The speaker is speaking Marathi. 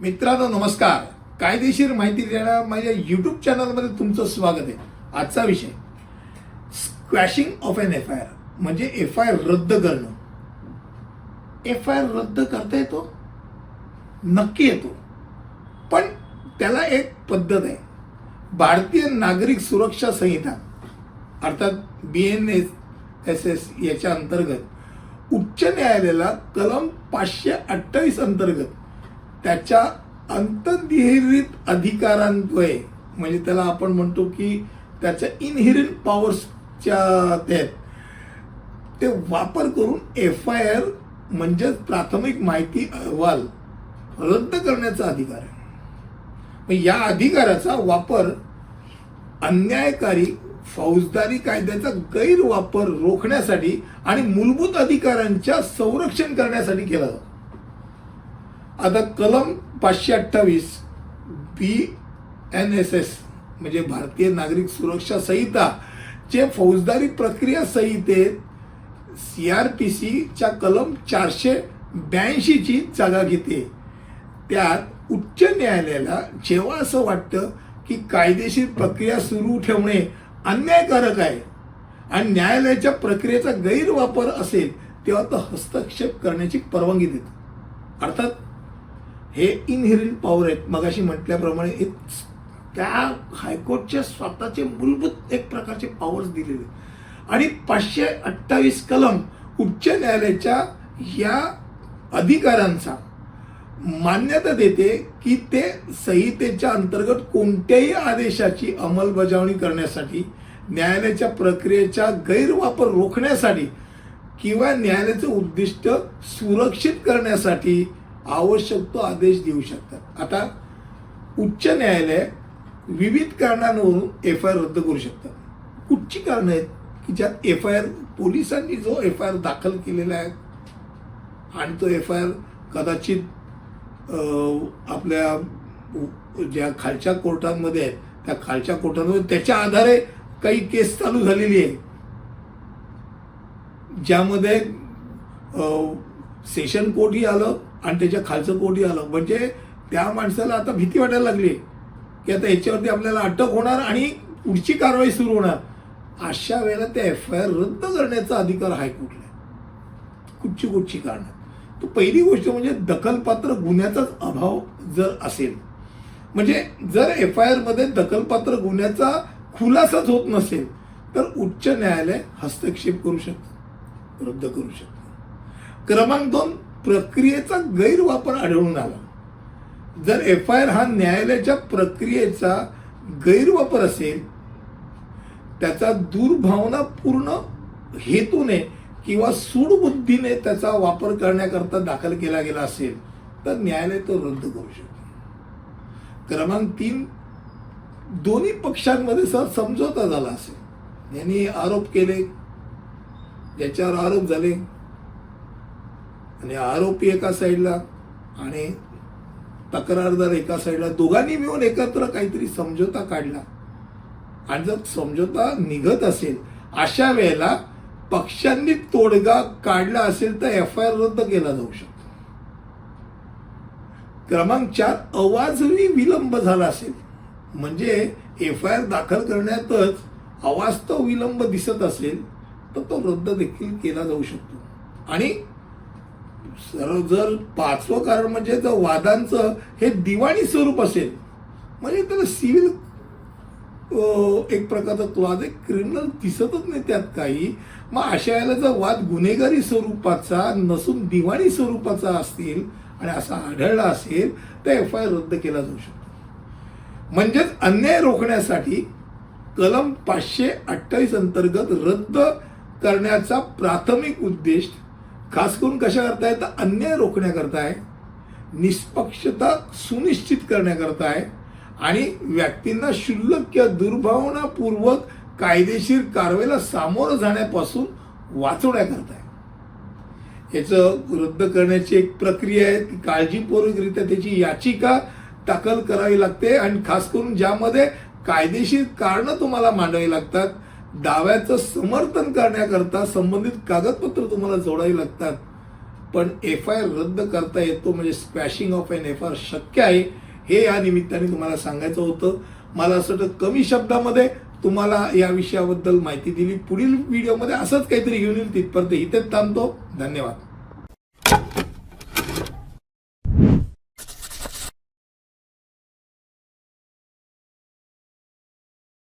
मित्रांनो नमस्कार. कायदेशीर माहिती देणाऱ्या माझ्या युट्यूब चॅनलमध्ये तुमचं स्वागत आहे. आजचा विषय. Squashing of an F I R म्हणजे एफ आय आर रद्द करणं. एफ आय आर रद्द करता येतो? नक्की येतो. पण त्याला एक पद्धत आहे. भारतीय नागरिक सुरक्षा संहिता अर्थात B N S S S याच्या अंतर्गत उच्च न्यायालयाला कलम पाचशे अठ्ठावीस अंतर्गत त्याच्या अंतर्निहित अधिकारांद्वये. म्हणजे त्याला आपण म्हणतो की त्याच्या इनहिरिट पॉवर्सच्या ते ते वापर करून एफ आय आर म्हणजेच प्राथमिक माहिती अहवाल रद्द करण्याचा अधिकार आहे. मग या अधिकाराचा वापर अन्यायकारी फौजदारी कायद्याचा गैरवापर रोखण्यासाठी आणि मूलभूत अधिकारांच्या संरक्षण करण्यासाठी केला जातो. आता कलम पाचशे अठ्ठावीस बी एन एस एस म्हणजे भारतीय नागरिक सुरक्षा संहिता जे फौजदारी प्रक्रिया संहितेत सी आर पी सीच्या कलम चारशे ब्याऐंशीची जागा घेते. त्यात उच्च न्यायालयाला जेव्हा असं वाटतं की कायदेशीर प्रक्रिया सुरू ठेवणे अन्यायकारक आहे आणि न्यायालयाच्या प्रक्रियेचा गैरवापर असेल तेव्हा तो हस्तक्षेप करण्याची परवानगी देतो. अर्थात हे इनहेरिंट पॉवर आहेत. मगाशी म्हटल्याप्रमाणे हे त्या हायकोर्टच्या स्वतःचे मूलभूत एक प्रकारचे पॉवर्स दिलेले. आणि पाचशे अठ्ठावीस कलम उच्च न्यायालयाच्या या अधिकारांचा मान्यता देते की ते संहितेच्या अंतर्गत कोणत्याही आदेशाची अंमलबजावणी करण्यासाठी न्यायालयाच्या प्रक्रियेचा गैरवापर रोखण्यासाठी किंवा न्यायालयाचं उद्दिष्ट सुरक्षित करण्यासाठी आवश्यक तो आदेश देऊ शकतात. आता उच्च न्यायालय विविध कारणांवरून एफ आय आर रद्द करू शकतात. कुठची कारणं आहेत? की ज्यात एफ आय आर पोलिसांनी जो एफ आय आर दाखल केलेला आहे आणि तो एफ आय आर कदाचित आपल्या ज्या खालच्या कोर्टांमध्ये आहेत त्या खालच्या कोर्टांमध्ये त्याच्या आधारे काही केस चालू झालेली आहे. ज्यामध्ये सेशन कोर्टही आलं आणि त्याच्या खालचं कोर्टही आलं. म्हणजे त्या माणसाला आता भीती वाटायला लागली की आता याच्यावरती आपल्याला अटक होणार आणि पुढची कारवाई सुरू होणार. अशा वेळेला त्या एफ आय आर रद्द करण्याचा अधिकार हायकोर्टला कुठची कुठची कारणं. तर पहिली गोष्ट म्हणजे दखलपात्र गुन्ह्याचाच अभाव जर असेल म्हणजे जर एफ आय आरमध्ये दखलपात्र गुन्ह्याचा खुलासाच होत नसेल तर उच्च न्यायालय हस्तक्षेप करू शकतं रद्द करू शकतं. क्रमांक दोन प्रक्रियेचा गैरवापर आढळून आला. जर एफ आय आर हा न्यायालयाच्या प्रक्रियेचा गैरवापर असेल त्याचा दुर्भावनापूर्ण हेतूने किंवा सूडबुद्धीने त्याचा वापर करण्याकरता दाखल केला गेला असेल तर न्यायालय तो रद्द करू शकतो. क्रमांक तीन दोन्ही पक्षांमध्ये सर समझोता झाला असेल. यांनी आरोप केले. ज्याच्यावर आरोप झाले. आणि आरोपी एका साईडला आणि तक्रारदार एका साईडला दोघांनी मिळून एकत्र काहीतरी समझोता काढला. आणि जर समझोता निघत असेल अशा वेळेला पक्षांनी तोडगा काढला असेल तर एफ आय आर रद्द केला जाऊ शकतो. क्रमांक चार अवाजवी विलंब झाला असेल. म्हणजे एफ आय आर दाखल करण्यातच अवास्तव विलंब दिसत असेल तर तो रद्द देखील केला जाऊ शकतो. आणि जर पाचवं कारण म्हणजे जर वादांचं हे दिवाणी स्वरूप असेल म्हणजे त्याला सिव्हिल एक प्रकारचा वाद एक क्रिमिनल दिसतच नाही त्यात काही. मग अशा वेळेला जर वाद गुन्हेगारी स्वरूपाचा नसून दिवाणी स्वरूपाचा असतील आणि असा आढळला असेल तर एफ आय आर रद्द केला जाऊ शकतो. म्हणजेच अन्याय रोखण्यासाठी कलम पाचशे अठ्ठावीस अंतर्गत रद्द करण्याचा प्राथमिक उद्देश खास करून कशा करताय आहे तर अन्याय रोखण्याकरता आहे निष्पक्षता सुनिश्चित करण्याकरता आहे आणि व्यक्तींना क्षुल्लक किंवा दुर्भावनापूर्वक कायदेशीर कारवाईला सामोरं जाण्यापासून वाचवण्याकरता आहे याचं रद्द करण्याची एक प्रक्रिया आहे. ती काळजीपूर्वकरित्या त्याची याचिका दाखल करावी लागते आणि खास करून ज्यामध्ये कायदेशीर कारणं तुम्हाला मांडावी लागतात दाव्याचं समर्थन करण्याकरता संबंधित कागदपत्र तुम्हाला जोडावी लागतात. पण एफ आय आर रद्द करता येतो म्हणजे squashing of an F I R शक्य आहे हे या निमित्ताने तुम्हाला सांगायचं होतं. मला असं वाटतं कमी शब्दामध्ये तुम्हाला या विषयाबद्दल माहिती दिली. पुढील व्हिडिओमध्ये असंच काहीतरी घेऊन येईल तिथपर्यंत इथेच थांबतो. धन्यवाद.